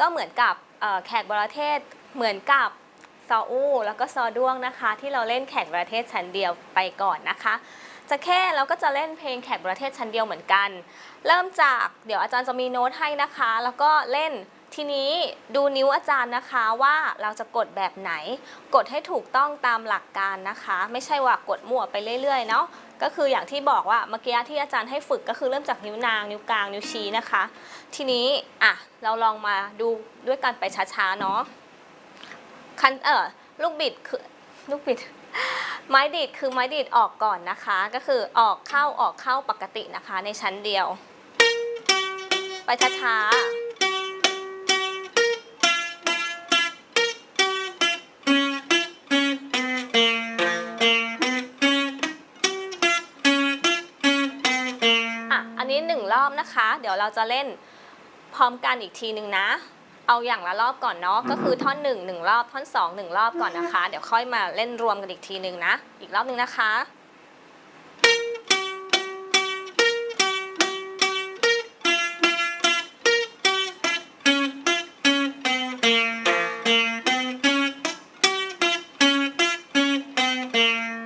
ก็เหมือนกับแขกบรเทศเหมือนกับซออูแล้วก็ซอด้วงนะคะ ที่เราเล่นแขกบรเทศชั้นเดียวไปก่อนนะคะจะแค่เราก็จะเล่นเพลงแขกประเทศชั้นเดียวเหมือนกัน เริ่มจากเดี๋ยวอาจารย์จะมีโน้ตให้นะคะ แล้วก็เล่น ทีนี้ดูนิ้วอาจารย์นะคะว่าเราจะกดแบบไหน กดให้ถูกต้องตามหลักการนะคะ ไม่ใช่ว่ากดมั่วไปเรื่อยๆเนาะก็คืออย่างที่บอกว่าเมื่อกี้ที่อาจารย์ให้ฝึกก็คือเริ่มจากนิ้วนาง นิ้วกลางนิ้วชี้นะคะ ทีนี้อะเราลองมาดูด้วยกันไปช้าๆเนาะคันเออลูกบิดคือลูกบิดไม้ดีดคือไม้ดีดออกก่อนนะคะ ก็คือออกเข้าออกเข้าปกตินะคะในชั้นเดียว ไปช้าๆ นนี้หนึ่งรอบนะคะ เดี๋ยวเราจะเล่นพร้อมกันอีกทีหนึ่งนะ เอาอย่างละรอบก่อนเนาะก็คือท่อนหนึ่งหนึ่งรอบท่อนสองหนึ่งรอบก่อนนะคะ เดี๋ยวค่อยมาเล่นรวมกันอีกทีหนึ่งนะ อีกรอบหนึ่งนะคะ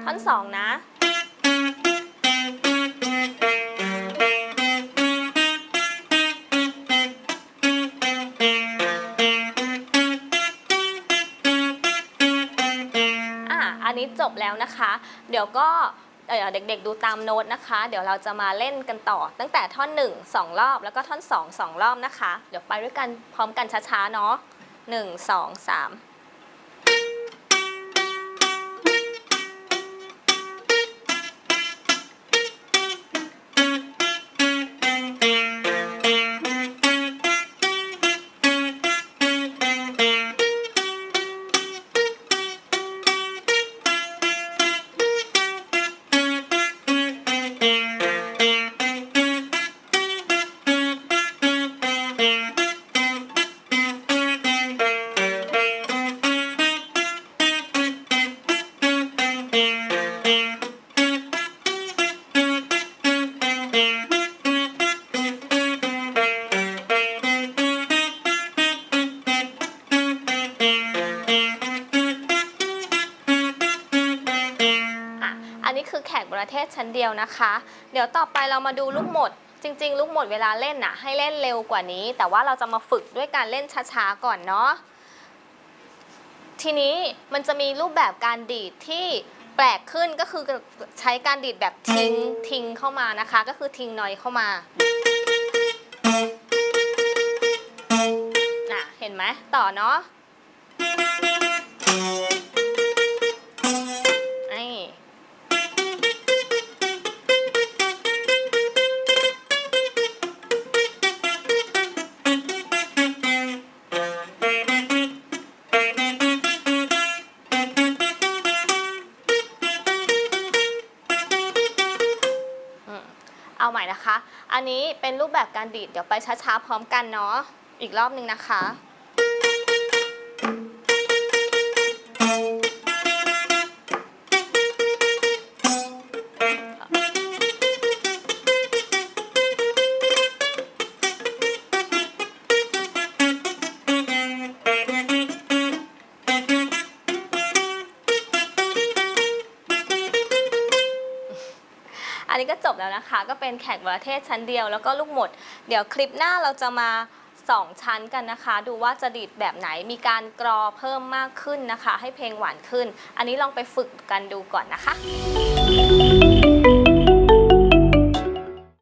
ท่อนสองนะ อะอันนี้จบแล้วนะคะ เดี๋ยวก็เอ่อเด็กๆดูตามโน้ตนะคะ เดี๋ยวเราจะมาเล่นกันต่อ ตั้งแต่ท่อน 1 2 รอบแล้วก็ท่อน 2 2 รอบนะคะ เดี๋ยวไปด้วยกันพร้อมกันช้าๆเนาะ1 2 3 คือแขกประเทศชั้นเดียวนะคะ เดี๋ยวต่อไปเรามาดูลูกหมด จริง ๆ ลูกหมดเวลาเล่นน่ะให้เล่นเร็วกว่านี้ แต่ว่าเราจะมาฝึกด้วยการเล่นช้าๆก่อนเนาะทีนี้มันจะมีรูปแบบการดีดที่แปลกขึ้นก็คือใช้การดีดแบบทิ้งทิ้งเข้ามานะคะ ก็คือทิ้งนอยเข้ามาน่ะเห็นไหมต่อเนาะ เอาใหม่นะคะ อันนี้เป็นรูปแบบการดีด เดี๋ยวไปช้าๆพร้อมกันเนาะ อีกรอบนึงนะคะ นนี้ก็จบแล้วนะคะ ก็เป็นแขกประเทศชั้นเดียวแล้วก็ลูกหมด เดี๋ยวคลิปหน้าเราจะมา2ชั้นกันนะคะ ดูว่าจะดีดแบบไหนมีการกรอเพิ่มมากขึ้นนะคะ ให้เพลงหวานขึ้น อันนี้ลองไปฝึกกันดูก่อนนะคะ